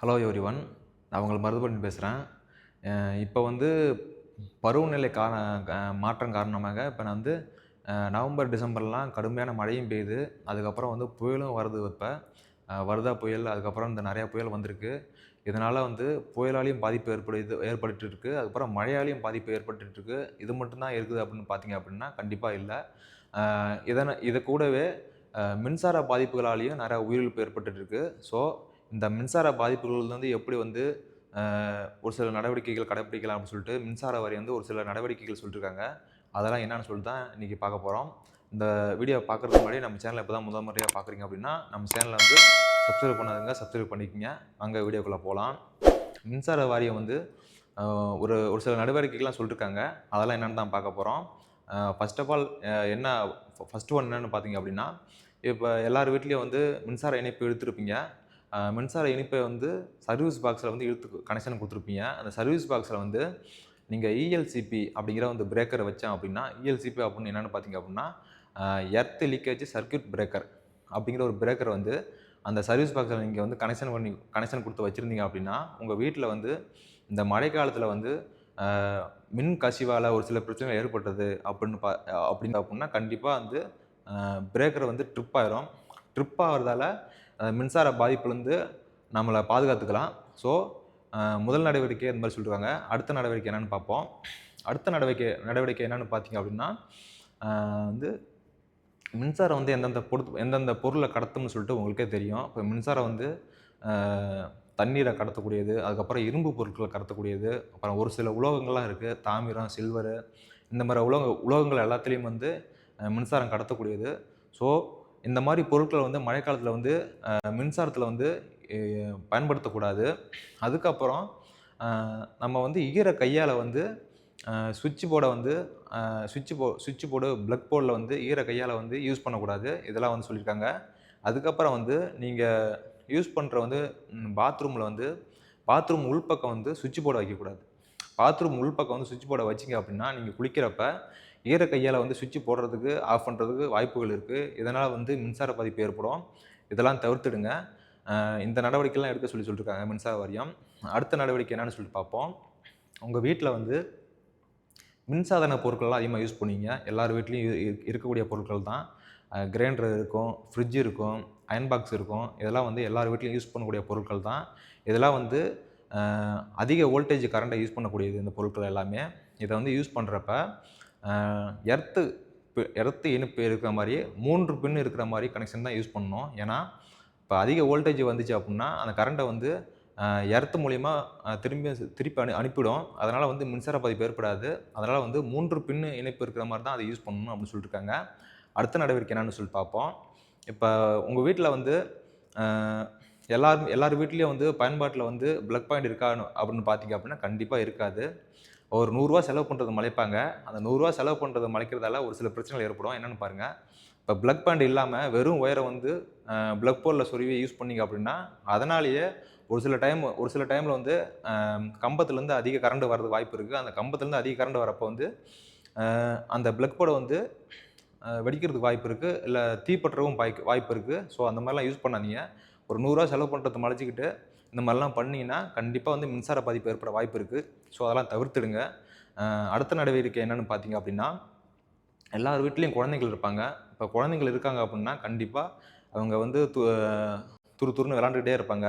Hello every one நான் உங்களை மருதுபண்ணி பேசுகிறேன் இப்போ வந்து பருவநிலை கார மாற்றம் காரணமாக இப்போ நான் வந்து நவம்பர் டிசம்பர்லாம் கடுமையான மழையும் பெய்யுது. அதுக்கப்புறம் வந்து புயலும் வருது இப்போ. வருதா புயல் அதுக்கப்புறம் இந்த நிறையா புயல் வந்திருக்கு. இதனால் வந்து புயலாலையும் பாதிப்பு ஏற்படுது ஏற்பட்டுட்டு இருக்குது அதுக்கப்புறம் மழையாலையும் பாதிப்பு ஏற்பட்டுட்டு இருக்குது இது மட்டும்தான் இருக்குது அப்படின்னு பார்த்தீங்க அப்படின்னா கண்டிப்பாக இல்லை. இதனை இதை கூடவே மின்சார பாதிப்புகளாலேயும் நிறையா உயிரிழப்பு ஏற்பட்டுருக்கு. ஸோ இந்த மின்சார பாதிப்புகள்லேருந்து வந்து எப்படி வந்து ஒரு சில நடவடிக்கைகள் கடைப்பிடிக்கலாம் அப்படின்னு சொல்லிட்டு மின்சார வாரியம் வந்து ஒரு சில நடவடிக்கைகள் சொல்லியிருக்காங்க அதெல்லாம் என்னென்னு சொல்லிட்டு தான் இன்றைக்கி பார்க்க போகிறோம் இந்த வீடியோ பார்க்குறதுக்கு முன்னாடி நம்ம சேனலை இப்போ தான் முதல் முறையாக பார்க்குறீங்க அப்படின்னா நம்ம சேனலை வந்து சப்ஸ்கிரைப் பண்ணாதுங்க சப்ஸ்கிரைப் பண்ணிக்கோங்க. அங்கே வீடியோக்குள்ளே போகலாம் மின்சார வாரியம் வந்து ஒரு ஒரு சில நடவடிக்கைகள்லாம் சொல்லியிருக்காங்க அதெல்லாம் என்னென்னு தான் பார்க்க போகிறோம் ஃபர்ஸ்ட் ஆஃப் ஆல் என்ன ஃபஸ்ட்டு ஒன் என்னென்னு பார்த்தீங்க அப்படின்னா இப்போ எல்லார் வீட்லேயும் வந்து மின்சார இணைப்பு எடுத்துருப்பீங்க. மின்சார இணைப்பை வந்து சர்வீஸ் பாக்ஸில் வந்து இழுத்து கனெக்ஷன் கொடுத்துருப்பீங்க. அந்த சர்வீஸ் பாக்ஸில் வந்து நீங்கள் இஎல்சிபி அப்படிங்கிற வந்து பிரேக்கரை வச்சேன் அப்படின்னா இஎல்சிபி அப்படின்னு என்னென்னு பார்த்தீங்க அப்படின்னா எர்த் லீக்கேஜ் சர்க்யூட் பிரேக்கர் அப்படிங்கிற ஒரு பிரேக்கர் வந்து அந்த சர்வீஸ் பாக்ஸில் நீங்கள் வந்து கனெக்ஷன் பண்ணி கனெக்ஷன் கொடுத்து வச்சுருந்தீங்க அப்படின்னா உங்கள் வீட்டில் வந்து இந்த மழை காலத்தில் வந்து மின் கசிவால் ஒரு சில பிரச்சனைகள் ஏற்பட்டது அப்படின்னு பா அப்படின்னு அப்படின்னா கண்டிப்பாக வந்து பிரேக்கரை வந்து ட்ரிப் ஆயிரும். ட்ரிப் ஆகிறதால மின்சார பாதிப்புலேருந்து நம்மளை பாதுகாத்துக்கலாம். ஸோ முதல் நடவடிக்கை இந்த மாதிரி சொல்லிருக்காங்க. அடுத்த நடவடிக்கை என்னென்னு பார்ப்போம். அடுத்த நடவடிக்கை நடவடிக்கை என்னென்னு பார்த்தீங்க அப்படின்னா வந்து மின்சாரம் வந்து எந்தெந்த பொருள் எந்தெந்த பொருளை கடத்தும்னு சொல்லிட்டு உங்களுக்கே தெரியும். இப்போ மின்சாரம் வந்து தண்ணீரை கடத்தக்கூடியது அதுக்கப்புறம் இரும்பு பொருட்களை கடத்தக்கூடியது அப்புறம் ஒரு சில உலோகங்கள்லாம் இருக்குது தாமிரம் சில்வரு இந்த மாதிரி உலோக உலோகங்கள் எல்லாத்துலேயும் வந்து மின்சாரம் கடத்தக்கூடியது. ஸோ இந்த மாதிரி பொருட்களை வந்து மழைக்காலத்தில் வந்து மின்சாரத்தில் வந்து பயன்படுத்தக்கூடாது. அதுக்கப்புறம் நம்ம வந்து ஈர கையால் வந்து சுவிட்ச் போர்டை வந்து சுவிட்ச் போ சுவிட்ச் போர்டு பிளக் போர்டில் வந்து ஈர கையால் வந்து யூஸ் பண்ணக்கூடாது. இதெல்லாம் வந்து சொல்லியிருக்காங்க. அதுக்கப்புறம் வந்து நீங்கள் யூஸ் பண்ணுற வந்து பாத்ரூமில் வந்து பாத்ரூம் உள்பக்கம் வந்து சுவிட்ச் போர்டை வைக்கக்கூடாது. பாத்ரூம் உள்பக்கம் வந்து சுவிட்ச் போர்டை வச்சிங்க அப்படின்னா நீங்கள் குளிக்கிறப்ப ஈர கையால் வந்து சுவிட்ச் போடுறதுக்கு ஆஃப் பண்ணுறதுக்கு வாய்ப்புகள் இருக்குது இதனால் வந்து மின்சார பாதிப்பு ஏற்படும். இதெல்லாம் தவிர்த்துடுங்க. இந்த நடவடிக்கைலாம் எடுக்க சொல்லி சொல்லியிருக்காங்க மின்சார வாரியம். அடுத்த நடவடிக்கை என்னன்னு சொல்லிட்டு பார்ப்போம். உங்கள் வீட்டில் வந்து மின்சாதன பொருட்கள்லாம் அதிகமாக யூஸ் பண்ணுவீங்க எல்லார் வீட்லேயும் இருக்கக்கூடிய பொருட்கள் தான். கிரைண்டர் இருக்கும் ஃப்ரிட்ஜ் இருக்கும் அயன் பாக்ஸ் இருக்கும். இதெல்லாம் வந்து எல்லார் வீட்லேயும் யூஸ் பண்ணக்கூடிய பொருட்கள் தான். இதெல்லாம் வந்து அதிக வோல்டேஜ் கரண்ட்டை யூஸ் பண்ணக்கூடியது இந்த பொருட்கள் எல்லாமே. இதை வந்து யூஸ் பண்ணுறப்ப எர்த்து எர்த்து இனிப்பு இருக்கிற மாதிரி மூன்று பின் இருக்கிற மாதிரி கனெக்ஷன் தான் யூஸ் பண்ணணும். ஏன்னா இப்போ அதிக வோல்டேஜ் வந்துச்சு அப்படின்னா அந்த கரண்ட்டை வந்து எர்த்து மூலிமா திரும்பி திருப்பி அனு அனுப்பிவிடும் அதனால் வந்து மின்சார பாதிப்பு ஏற்படாது. அதனால் வந்து மூன்று பின்னு இணைப்பு இருக்கிற மாதிரி தான் அதை யூஸ் பண்ணணும் அப்படின்னு சொல்லியிருக்காங்க அடுத்த நடவடிக்கை என்னன்னு சொல்லி பார்ப்போம். இப்போ உங்கள் வீட்டில் வந்து எல்லாரும் எல்லார் வீட்லேயும் வந்து பயன்பாட்டில் வந்து ப்ளக் பாயிண்ட் இருக்கா அப்படின்னு பார்த்தீங்க அப்படின்னா கண்டிப்பாக இருக்காது. ஒரு நூறுரூவா செலவு பண்ணுறது மலைப்பாங்க. அந்த நூறுரூவா செலவு பண்ணுறது மலைக்கிறதால ஒரு சில பிரச்சனைகள் ஏற்படும். என்னென்னு பாருங்கள் இப்போ ப்ளக் பேண்ட் இல்லாமல் வெறும் ஒயரை வந்து ப்ளக் போர்டில் சொருவி யூஸ் பண்ணீங்க அப்படின்னா அதனாலேயே ஒரு சில டைம் ஒரு சில டைமில் வந்து கம்பத்துலேருந்து அதிக கரண்ட் வர்றது வாய்ப்பு இருக்குது அந்த கம்பத்துலேருந்து அதிக கரண்ட் வரப்போ வந்து அந்த ப்ளக் போர்டை வந்து வெடிக்கிறதுக்கு வாய்ப்பு இருக்குது இல்லை தீப்பற்றவும் வாய்ப்பு வாய்ப்பு இருக்குது ஸோ அந்த மாதிரிலாம் யூஸ் பண்ணாதீங்க. ஒரு நூறுரூவா செலவு பண்ணுறது மலைச்சிக்கிட்டு இந்த மாதிரிலாம் பண்ணிங்கன்னா கண்டிப்பாக வந்து மின்சார பாதிப்பு ஏற்பட வாய்ப்பு இருக்குது ஸோ அதெல்லாம் தவிர்த்துடுங்க. அடுத்த நடவடிக்கை என்னென்னு பார்த்தீங்க அப்படின்னா எல்லார் வீட்லேயும் குழந்தைகள் இருப்பாங்க. இப்போ குழந்தைகள் இருக்காங்க அப்படின்னா கண்டிப்பாக அவங்க வந்து து துரு துருன்னு விளாண்டுக்கிட்டே இருப்பாங்க.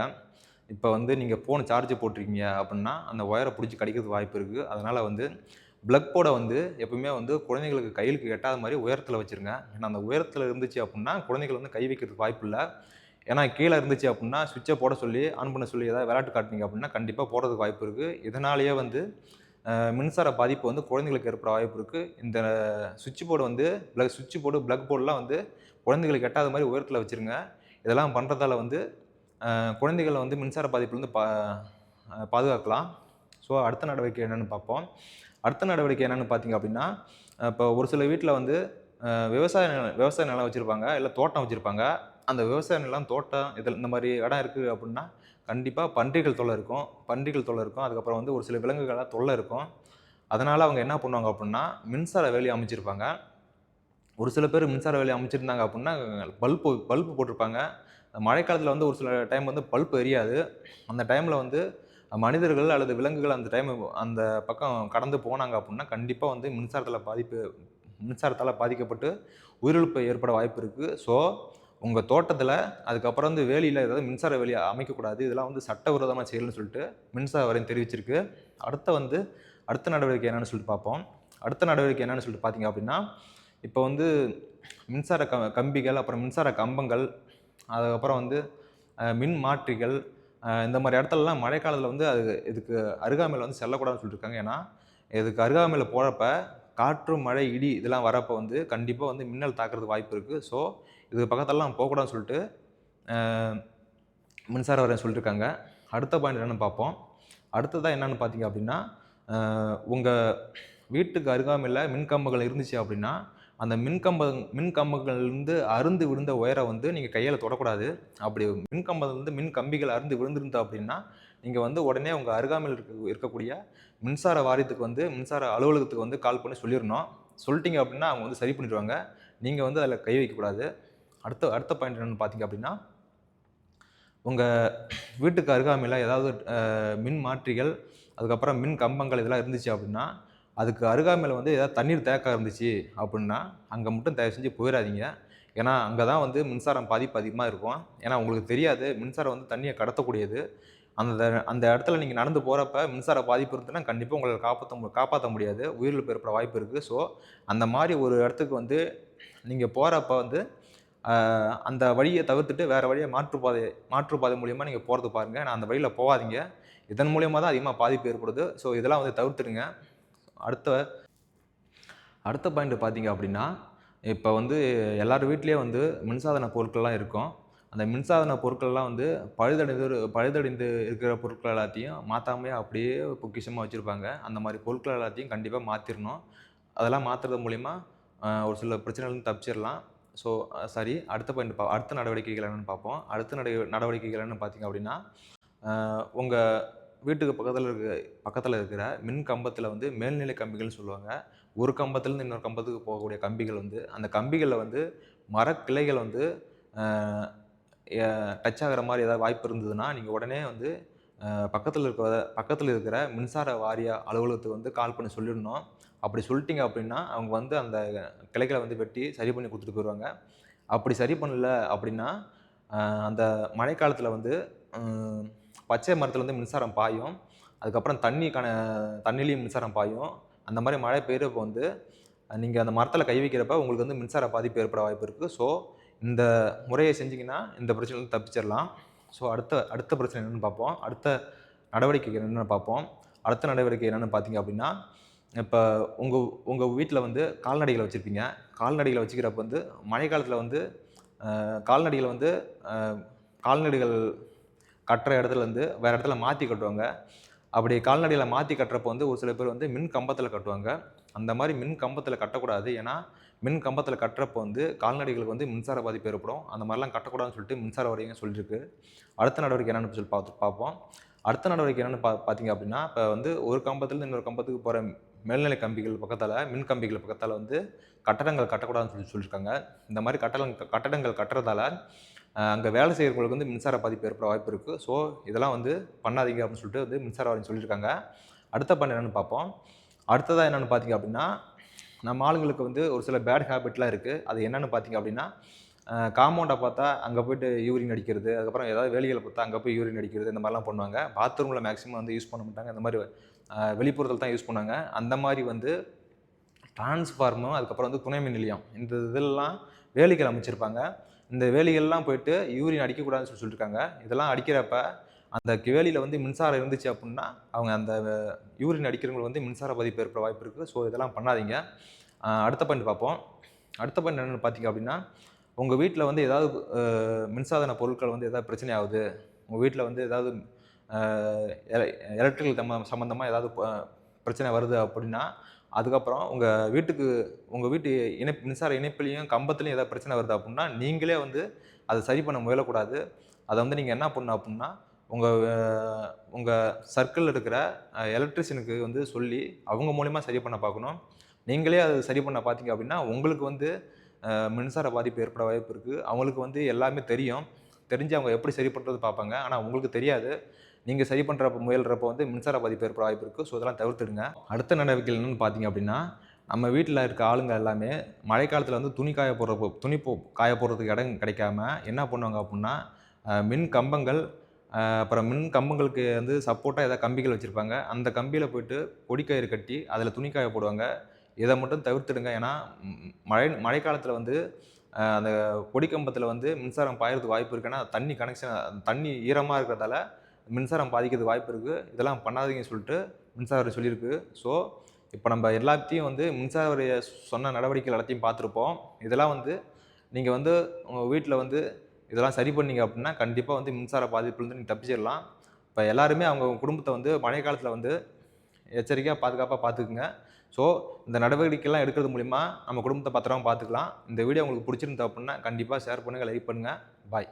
இப்போ வந்து நீங்கள் ஃபோன் சார்ஜ் போட்டிருக்கீங்க அப்படின்னா அந்த ஒயரை பிடிச்சி கடிக்கிறதுக்கு வாய்ப்பு இருக்குது அதனால் வந்து ப்ளக் போர்டை வந்து எப்பவுமே வந்து குழந்தைங்களுக்கு கையிலுக்கு எட்டாத மாதிரி உயரத்தில் வச்சுருங்க. ஏன்னா அந்த உயரத்தில் இருந்துச்சு அப்படின்னா குழந்தைகள் வந்து கை வைக்கிறதுக்கு வாய்ப்பு இல்லை. ஏன்னா கீழே இருந்துச்சு அப்படின்னா சுவிட்சை போட சொல்லி ஆன் பண்ண சொல்லி ஏதாவது விளையாட்டு காட்டினீங்க அப்படின்னா கண்டிப்பாக போடுறதுக்கு வாய்ப்பு இருக்குது இதனாலேயே வந்து மின்சார பாதிப்பு வந்து குழந்தைகளுக்கு ஏற்பட வாய்ப்பு இருக்குது இந்த சுவிட்ச் போர்டு வந்து ப்ளக் சுவிட்ச் போர்டு ப்ளக் போர்டெலாம் வந்து குழந்தைகளுக்கு எட்டாத மாதிரி உயரத்தில் வச்சுருங்க. இதெல்லாம் பண்ணுறதால வந்து குழந்தைகளை வந்து மின்சார பாதிப்புலேருந்து பா பாதுகாக்கலாம். ஸோ அடுத்த நடவடிக்கை என்னென்னு பார்ப்போம் அடுத்த நடவடிக்கை என்னென்னு பார்த்தீங்க அப்படின்னா இப்போ ஒரு சில வீட்டில் வந்து விவசாய நிலம் விவசாய நிலம் வச்சுருப்பாங்க இல்லை தோட்டம் வச்சுருப்பாங்க. அந்த விவசாய நிலம் தோட்டம் இதில் இந்த மாதிரி இடம் இருக்குது அப்படின்னா கண்டிப்பாக பன்றிகள் தொல்லை இருக்கும். பன்றிகள் தொல்லை இருக்கும். அதுக்கப்புறம் வந்து ஒரு சில விலங்குகளாக தொல்லை இருக்கும். அதனால் அவங்க என்ன பண்ணுவாங்க அப்படின்னா மின்சார வேலி அமைச்சிருப்பாங்க. ஒரு சில பேர் மின்சார வேலி அமைச்சிருந்தாங்க அப்படின்னா பல்பு பல்பு போட்டிருப்பாங்க. மழைக்காலத்தில் வந்து ஒரு சில டைம் வந்து பல்ப் எரியாது. அந்த டைமில் வந்து மனிதர்கள் அல்லது விலங்குகள் அந்த டைம் அந்த பக்கம் கடந்து போனாங்க அப்படின்னா கண்டிப்பாக வந்து மின்சாரத்தில் பாதிப்பு மின்சாரத்தால் பாதிக்கப்பட்டு உயிரிழப்பு ஏற்பட வாய்ப்பு இருக்குது ஸோ உங்கள் தோட்டத்தில் அதுக்கப்புறம் வந்து வேலியில் ஏதாவது மின்சார வேலி அமைக்கக்கூடாது இதெல்லாம் வந்து சட்டவிரோதமாக செயல்னு சொல்லிட்டு மின்சார வாரியம் தெரிவிச்சிருக்கு. அடுத்த வந்து அடுத்த நடவடிக்கை என்னென்னு சொல்லிட்டு பார்ப்போம். அடுத்த நடவடிக்கை என்னென்னு சொல்லிட்டு பார்த்தீங்க அப்படின்னா இப்போ வந்து மின்சார க கம்பிகள் அப்புறம் மின்சார கம்பங்கள் அதுக்கப்புறம் வந்து மின் மாற்றிகள் இந்த மாதிரி இடத்துலலாம் மழைக்காலத்தில் வந்து அது இதுக்கு அருகாமையில் வந்து செல்லக்கூடாதுன்னு சொல்லியிருக்காங்க ஏன்னா இதுக்கு அருகாமையில் போகிறப்ப காற்று மழை இடி இதெல்லாம் வரப்போ வந்து கண்டிப்பாக வந்து மின்னல் தாக்குறதுக்கு வாய்ப்பு இருக்குது ஸோ இதுக்கு பக்கத்தெல்லாம் போகக்கூடாதுன்னு சொல்லிட்டு மின்சார வாரியம் சொல்லியிருக்காங்க அடுத்த பாயிண்ட் என்னென்னு பார்ப்போம். அடுத்ததாக என்னென்னு பார்த்தீங்க அப்படின்னா உங்கள் வீட்டுக்கு அருகாமையில் மின்கம்பங்கள் இருந்துச்சு அப்படின்னா அந்த மின்கம்ப மின்கம்பங்கள்லேருந்து அருந்து விழுந்த ஒயரை வந்து நீங்கள் கையால் தொடக்கூடாது. அப்படி மின்கம்பத்துலேருந்து மின் கம்பிகள் அருந்து விழுந்திருந்தா அப்படின்னா நீங்கள் வந்து உடனே உங்கள் அருகாமையில் இருக்க இருக்கக்கூடிய மின்சார வாரியத்துக்கு வந்து மின்சார அலுவலகத்துக்கு வந்து கால் பண்ணி சொல்லிடணும் சொல்லிட்டீங்க அப்படின்னா அவங்க வந்து சரி பண்ணிடுவாங்க. நீங்கள் வந்து அதில் கை வைக்கக்கூடாது அடுத்த அடுத்த பாயிண்ட் என்னென்னு பார்த்தீங்க அப்படின்னா உங்கள் வீட்டுக்கு அருகாமையில் ஏதாவது மின் மாற்றிகள் அதுக்கப்புறம் மின் கம்பங்கள் இதெல்லாம் இருந்துச்சு அப்படின்னா அதுக்கு அருகாமையில் வந்து ஏதாவது தண்ணீர் தேக்கம் இருந்துச்சு அப்படின்னா அங்கே மட்டும் தயவு செஞ்சு போயிடாதீங்க ஏன்னா அங்கே தான் வந்து மின்சாரம் பாதிப்பு அதிகமாக இருக்கும். ஏன்னா உங்களுக்கு தெரியாது மின்சாரம் வந்து தண்ணியை கடத்தக்கூடியது. அந்த அந்த இடத்துல நீங்கள் நடந்து போகிறப்ப மின்சார பாதிப்பு இருந்துன்னா கண்டிப்பாக உங்களை காப்பாற்ற மு காப்பாற்ற முடியாது. உயிரிழப்பு ஏற்பட வாய்ப்பு இருக்குது ஸோ அந்த மாதிரி ஒரு இடத்துக்கு வந்து நீங்கள் போகிறப்ப வந்து அந்த வழியை தவிர்த்துட்டு வேறு வழியை மாற்றுப்பாதை மாற்றுப்பாதை மூலியமாக நீங்கள் போகிறது பாருங்கள் நான் அந்த வழியில் போகாதீங்க. இதன் மூலியமாக தான் அதிகமாக பாதிப்பு ஏற்படுது. ஸோ இதெல்லாம் வந்து தவிர்த்துடுங்க. அடுத்த அடுத்த பாயிண்ட் பார்த்தீங்க அப்படின்னா இப்போ வந்து எல்லார் வீட்லேயே வந்து மின்சாதன பொருட்கள்லாம் இருக்கும். அந்த மின்சாதன பொருட்கள்லாம் வந்து பழுதடைந்து பழுதடைந்து இருக்கிற பொருட்கள் எல்லாத்தையும் மாற்றாமையே அப்படியே பொக்கிஷமாக வச்சுருப்பாங்க. அந்த மாதிரி பொருட்கள் எல்லாத்தையும் கண்டிப்பாக மாற்றிடணும் அதெல்லாம் மாற்றுறது மூலிமா ஒரு சில பிரச்சனைகளும் தப்பிச்சிடலாம் ஸோ சரி அடுத்த பாயிண்ட் பா அடுத்த நடவடிக்கைகள் என்னென்னு பார்ப்போம். அடுத்த நட நடவடிக்கைகள் என்னென்னு பார்த்தீங்க அப்படின்னா உங்கள் வீட்டுக்கு பக்கத்தில் இருக்க பக்கத்தில் இருக்கிற மின் கம்பத்தில் வந்து மேல்நிலை கம்பிகள்னு சொல்லுவாங்க. ஒரு கம்பத்துலேருந்து இன்னொரு கம்பத்துக்கு போகக்கூடிய கம்பிகள் வந்து அந்த கம்பிகளில் வந்து மரக்கிளைகள் வந்து டச் ஆகிற மாதிரி ஏதாவது வாய்ப்பு இருந்ததுன்னா நீங்கள் உடனே வந்து பக்கத்தில் இருக்கிற பக்கத்தில் இருக்கிற மின்சார வாரிய அலுவலகத்துக்கு வந்து கால் பண்ணி சொல்லிடணும். அப்படி சொல்லிட்டீங்க அப்படின்னா அவங்க வந்து அந்த கிளைகளை வந்து வெட்டி சரி பண்ணி கொடுத்துட்டு போயிடுவாங்க அப்படி சரி பண்ணல அப்படின்னா அந்த மழைக்காலத்தில் வந்து பச்சை மரத்தில் வந்து மின்சாரம் பாயும். அதுக்கப்புறம் தண்ணி தண்ணிலையும் மின்சாரம் பாயும். அந்த மாதிரி மழை பெய்கிறப்ப வந்து நீங்கள் அந்த மரத்தில் கை வைக்கிறப்ப உங்களுக்கு வந்து மின்சார பாதிப்பு ஏற்பட வாய்ப்பு இருக்குது ஸோ இந்த முறையை செஞ்சிங்கன்னா இந்த பிரச்சனையிலேருந்து தப்பிச்சிடலாம். ஸோ அடுத்த அடுத்த பிரச்சனை என்னென்னு பார்ப்போம். அடுத்த நடவடிக்கை என்னென்னு பார்ப்போம். அடுத்த நடவடிக்கை என்னென்னு பார்த்தீங்க அப்படின்னா இப்போ உங்கள் உங்கள் வீட்டில் வந்து கால்நடைகளை வச்சுருப்பீங்க. கால்நடைகளை வச்சுக்கிறப்ப வந்து மழை காலத்தில் வந்து கால்நடைகளை வந்து கால்நடைகள் கட்டுற இடத்துல வந்து வேறு இடத்துல மாற்றி கட்டுவாங்க. அப்படி கால்நடைகளை மாற்றி கட்டுறப்போ வந்து ஒரு சில பேர் வந்து மின் கம்பத்தில் கட்டுவாங்க. அந்த மாதிரி மின் கம்பத்தில் கட்டக்கூடாது. ஏன்னா மின் கம்பத்தில் கட்டுறப்போ வந்து கால்நடைகளுக்கு வந்து மின்சார பாதிப்பு ஏற்படும். அந்த மாதிரிலாம் கட்டக்கூடாதுன்னு சொல்லிட்டு மின்சார வாரியம் சொல்லியிருக்கு. அடுத்த நடவடிக்கை என்னென்னு சொல்லி பார்த்து பார்ப்போம். அடுத்த நடவடிக்கை என்னென்னு பா பார்த்தீங்க அப்படின்னா இப்போ வந்து ஒரு கம்பத்துலேருந்து இன்னொரு கம்பத்துக்கு போகிற மேல்நிலை கம்பிகள் பக்கத்தில் மின் கம்பிகள் பக்கத்தில் வந்து கட்டடங்கள் கட்டக்கூடாதுன்னு சொல்லி சொல்லியிருக்காங்க. இந்த மாதிரி கட்டடம் கட்டடங்கள் கட்டுறதால அங்கே வேலை செய்கிறவங்களுக்கு வந்து மின்சார பாதிப்பு ஏற்பட வாய்ப்பு இருக்குது ஸோ இதெல்லாம் வந்து பண்ணாதீங்க அப்படின்னு சொல்லிட்டு வந்து மின்சார வாரியம் சொல்லியிருக்காங்க. அடுத்த பண்ண என்னென்னு பார்ப்போம். அடுத்ததாக என்னென்னு பார்த்தீங்க அப்படின்னா நம்ம ஆளுங்களுக்கு வந்து ஒரு சில பேட் ஹேபிட்லாம் இருக்குது அது என்னென்னு பார்த்தீங்க அப்படின்னா காம்பவுண்டை பார்த்தா அங்கே போயிட்டு யூரின் அடிக்கிறது அதுக்கப்புறம் ஏதாவது வேலிகளை பார்த்தா அங்கே போய் யூரின் அடிக்கிறது இந்த மாதிரிலாம் பண்ணுவாங்க. பாத்ரூமில் மேக்ஸிமம் வந்து யூஸ் பண்ண மாட்டாங்க. இந்த மாதிரி வெளிப்புறத்தில் தான் யூஸ் பண்ணாங்க அந்த மாதிரி வந்து டிரான்ஸ்ஃபார்மும் அதுக்கப்புறம் வந்து துணை மின் நிலையம். இந்த இதெல்லாம் வேலிகள் அமைச்சிருப்பாங்க. இந்த வேலிகள்லாம் போயிட்டு யூரின் அடிக்கக்கூடாதுன்னு சொல்லி சொல்லியிருக்காங்க இதெல்லாம் அடிக்கிறப்ப அந்த வேலியில் வந்து மின்சாரம் இருந்துச்சு அப்படின்னா அவங்க அந்த யூரின் அடிக்கிறவங்களுக்கு வந்து மின்சார பதிப்பு ஏற்பட வாய்ப்பு இருக்குது. ஸோ இதெல்லாம் பண்ணாதீங்க. அடுத்த பாயிண்ட் பார்ப்போம். அடுத்த பாயிண்ட் என்னென்னு பார்த்தீங்க அப்படின்னா உங்கள் வீட்டில் வந்து ஏதாவது மின்சாதன பொருட்கள் வந்து ஏதாவது பிரச்சனை ஆகுது. உங்கள் வீட்டில் வந்து ஏதாவது எலக்ட்ரிக்கல் சம்ம சம்மந்தமாக ஏதாவது பிரச்சனை வருது அப்படின்னா அதுக்கப்புறம் உங்கள் வீட்டுக்கு உங்கள் வீட்டு இணைப்பு மின்சார இணைப்புலையும் கம்பத்துலையும் ஏதாவது பிரச்சனை வருது அப்படின்னா நீங்களே வந்து அதை சரி பண்ண முயலக்கூடாது. அதை வந்து நீங்கள் என்ன பண்ணணும் அப்படின்னா உங்கள் உங்கள் சர்க்கிளில் இருக்கிற எலக்ட்ரிஷியனுக்கு வந்து சொல்லி அவங்க மூலிமா சரி பண்ண பார்க்கணும். நீங்களே அதை சரி பண்ண பார்த்தீங்க அப்படின்னா உங்களுக்கு வந்து மின்சார பாதிப்பு ஏற்பட வாய்ப்பு இருக்குது அவங்களுக்கு வந்து எல்லாமே தெரியும். தெரிஞ்சு அவங்க எப்படி சரி பண்ணுறது பார்ப்பாங்க. ஆனால் உங்களுக்கு தெரியாது. நீங்கள் சரி பண்ணுற முயல்றப்போ வந்து மின்சார பாதிப்பு ஏற்பட வாய்ப்பு இருக்குது ஸோ இதெல்லாம் தவிர்த்துடுங்க. அடுத்த நடவடிக்கை என்னென்னு பார்த்தீங்க அப்படின்னா நம்ம வீட்டில் இருக்க ஆளுங்க எல்லாமே மழைக்காலத்தில் வந்து துணி காய போடுறப்போ துணி போ காய போடுறதுக்கு இடம் கிடைக்காம என்ன பண்ணுவாங்க அப்படின்னா மின் கம்பங்கள் அப்புறம் மின் கம்பங்களுக்கு வந்து சப்போர்ட்டாக ஏதாவது கம்பிகள் வச்சுருப்பாங்க. அந்த கம்பியில் போயிட்டு பொடிக்கயிறு கட்டி அதில் துணி காய போடுவாங்க. இதை மட்டும் தவிர்த்துடுங்க. ஏன்னா மழை மழைக்காலத்தில் வந்து அந்த கொடிக்கம்பத்தில் வந்து மின்சாரம் பாயறதுக்கு வாய்ப்பு இருக்குன்னா தண்ணி கனெக்ஷன் தண்ணி ஈரமாக இருக்கிறதால மின்சாரம் பாதிக்கிறதுக்கு வாய்ப்பு இருக்குது இதெல்லாம் பண்ணாதீங்கன்னு சொல்லிட்டு மின்சாரம் சொல்லியிருக்கு. ஸோ இப்போ நம்ம எல்லாத்தையும் வந்து மின்சார சொன்ன நடவடிக்கைகள் எல்லாத்தையும் பார்த்துருப்போம். இதெல்லாம் வந்து நீங்கள் வந்து உங்கள் வீட்டில் வந்து இதெல்லாம் சரி பண்ணீங்க அப்படின்னா கண்டிப்பாக வந்து மின்சார பாதிப்புலேருந்து நீங்கள் தப்பிச்சிடலாம் இப்போ எல்லாருமே அவங்க குடும்பத்தை வந்து மழை காலத்தில் வந்து எச்சரிக்கையாக பாதுகாப்பாக பார்த்துக்குங்க ஸோ இந்த நடவடிக்கைலாம் எடுக்கிறது மூலிமா நம்ம குடும்பத்தை பத்திரமா பார்த்துக்கலாம் இந்த வீடியோ உங்களுக்கு பிடிச்சிருந்தா அப்படின்னா கண்டிப்பாக ஷேர் பண்ணுங்கள் லைக் பண்ணுங்கள் பாய்